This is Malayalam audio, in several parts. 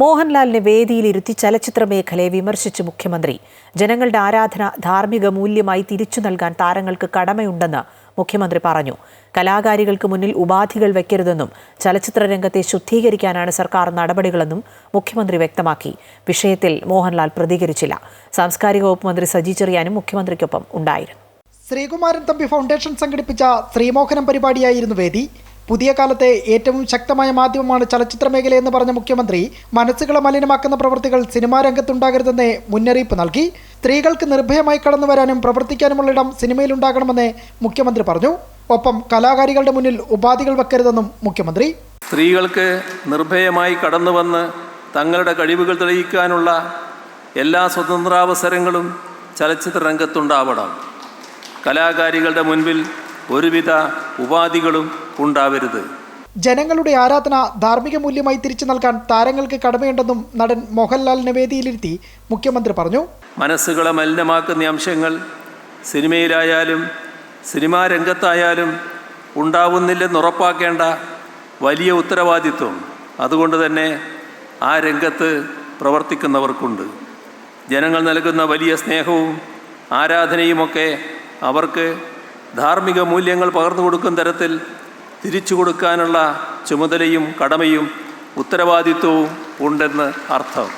മോഹൻലാലിനെ വേദിയിലിരുത്തി ചലച്ചിത്ര മേഖലയെ വിമർശിച്ച് മുഖ്യമന്ത്രി. ജനങ്ങളുടെ ആരാധന ധാർമ്മിക മൂല്യമായി തിരിച്ചു നൽകാൻ താരങ്ങൾക്ക് കടമയുണ്ടെന്ന് മുഖ്യമന്ത്രി പറഞ്ഞു. കലാകാരികൾക്ക് മുന്നിൽ ഉപാധികൾ വയ്ക്കരുതെന്നും ചലച്ചിത്ര രംഗത്തെ ശുദ്ധീകരിക്കാനാണ് സർക്കാർ നടപടികളെന്നും മുഖ്യമന്ത്രി വ്യക്തമാക്കി. വിഷയത്തിൽ മോഹൻലാൽ പ്രതികരിച്ചില്ല. സാംസ്കാരിക വകുപ്പ് മന്ത്രി സജി ചെറിയാനും മുഖ്യമന്ത്രിക്കൊപ്പം ഉണ്ടായിരുന്നു. ശ്രീകുമാരൻ തമ്പി ഫൗണ്ടേഷൻ സംഘടിപ്പിച്ച ശ്രീമോഹനം പരിപാടിയായിരുന്നു വേദി. പുതിയ കാലത്തെ ഏറ്റവും ശക്തമായ മാധ്യമമാണ് ചലച്ചിത്ര മേഖലയെന്ന് പറഞ്ഞ മുഖ്യമന്ത്രി മനസ്സുകളെ മലിനമാക്കുന്ന പ്രവൃത്തികൾ സിനിമാ രംഗത്തുണ്ടാകരുതെന്ന് മുന്നറിയിപ്പ് നൽകി. സ്ത്രീകൾക്ക് നിർഭയമായി കടന്നു വരാനും പ്രവർത്തിക്കാനുമുള്ള ഇടം സിനിമയിലുണ്ടാകണമെന്ന് മുഖ്യമന്ത്രി പറഞ്ഞു. ഒപ്പം കലാകാരികളുടെ മുന്നിൽ ഉപാധികൾ വെക്കരുതെന്നും മുഖ്യമന്ത്രി. സ്ത്രീകൾക്ക് നിർഭയമായി കടന്നു വന്ന് തങ്ങളുടെ കഴിവുകൾ തെളിയിക്കാനുള്ള എല്ലാ സ്വതന്ത്രാവസരങ്ങളും ചലച്ചിത്ര രംഗത്തുണ്ടാവണം. കലാകാരികളുടെ മുൻപിൽ ഒരുവിധ ഉപാധികളും ഉണ്ടാവരുത് ജനങ്ങളുടെ ആരാധന ധാർമ്മിക മൂല്യമായി തിരിച്ചു നൽകാൻ താരങ്ങൾക്ക് കടമയുണ്ടെന്നും നടൻ മോഹൻലാലിനെ വേദിയിലിരുത്തി മുഖ്യമന്ത്രി പറഞ്ഞു. മനസ്സുകളെ മലിനമാക്കുന്ന അംശങ്ങൾ സിനിമയിലായാലും സിനിമാ രംഗത്തായാലും ഉണ്ടാവുന്നില്ലെന്ന് ഉറപ്പാക്കേണ്ട വലിയ ഉത്തരവാദിത്വം. അതുകൊണ്ട് തന്നെ ആ രംഗത്ത് പ്രവർത്തിക്കുന്നവർക്കുണ്ട്. ജനങ്ങൾ നൽകുന്ന വലിയ സ്നേഹവും ആരാധനയുമൊക്കെ അവർക്ക് ധാർമ്മിക മൂല്യങ്ങൾ പകർന്നു കൊടുക്കുന്ന തരത്തിൽ തിരിച്ചു കൊടുക്കാനുള്ള ചുമതലയും കടമയും ഉത്തരവാദിത്വവും ഉണ്ടെന്ന് അർത്ഥം.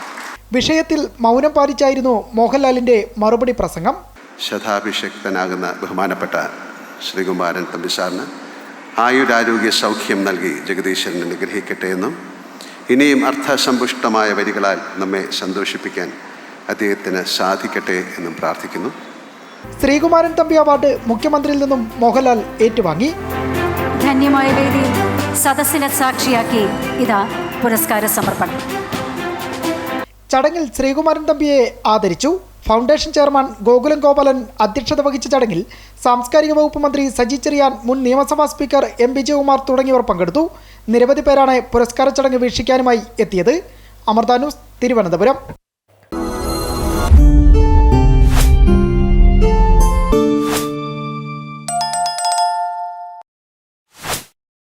വിഷയത്തിൽ മൗനം പാലിച്ചായിരുന്നു മോഹൻലാലിന്റെ മറുപടി പ്രസംഗം. ശതാഭിഷക്തനാകുന്ന ബഹുമാനപ്പെട്ട ശ്രീകുമാരൻ തമ്പിസാറിന് ആയുരാരോഗ്യ സൗഖ്യം നൽകി ജഗദീശ്വരൻ അനുഗ്രഹിക്കട്ടെ എന്നും ഇനിയും അർത്ഥസമ്പുഷ്ടമായ വരികളാൽ നമ്മെ സന്തോഷിപ്പിക്കാൻ അദ്ദേഹത്തിന് സാധിക്കട്ടെ എന്നും പ്രാർത്ഥിക്കുന്നു. ശ്രീകുമാരൻ തമ്പി അവാർഡ് മുഖ്യമന്ത്രിയിൽ നിന്നും മോഹൻലാൽ ഏറ്റുവാങ്ങി. ധന്യമായ വേദിയിൽ സദസ്സിനെ സാക്ഷിയാക്കി ഇതാ പുരസ്കാര സമർപ്പണം. ചടങ്ങിൽ ശ്രീകുമാരൻ തമ്പിയെ ആദരിച്ചു. ഫൗണ്ടേഷൻ ചെയർമാൻ ഗോകുലം ഗോപാലൻ അധ്യക്ഷത വഹിച്ച ചടങ്ങിൽ സാംസ്കാരിക വകുപ്പ് മന്ത്രി സജി ചെറിയാൻ മുൻ നിയമസഭാ സ്പീക്കർ എം വിജയകുമാർ തുടങ്ങിയവർ പങ്കെടുത്തു. നിരവധി പേരാണ് പുരസ്കാര ചടങ്ങ് വീക്ഷിക്കാനുമായി എത്തിയത്. അമൃതാനൂസ് തിരുവനന്തപുരം.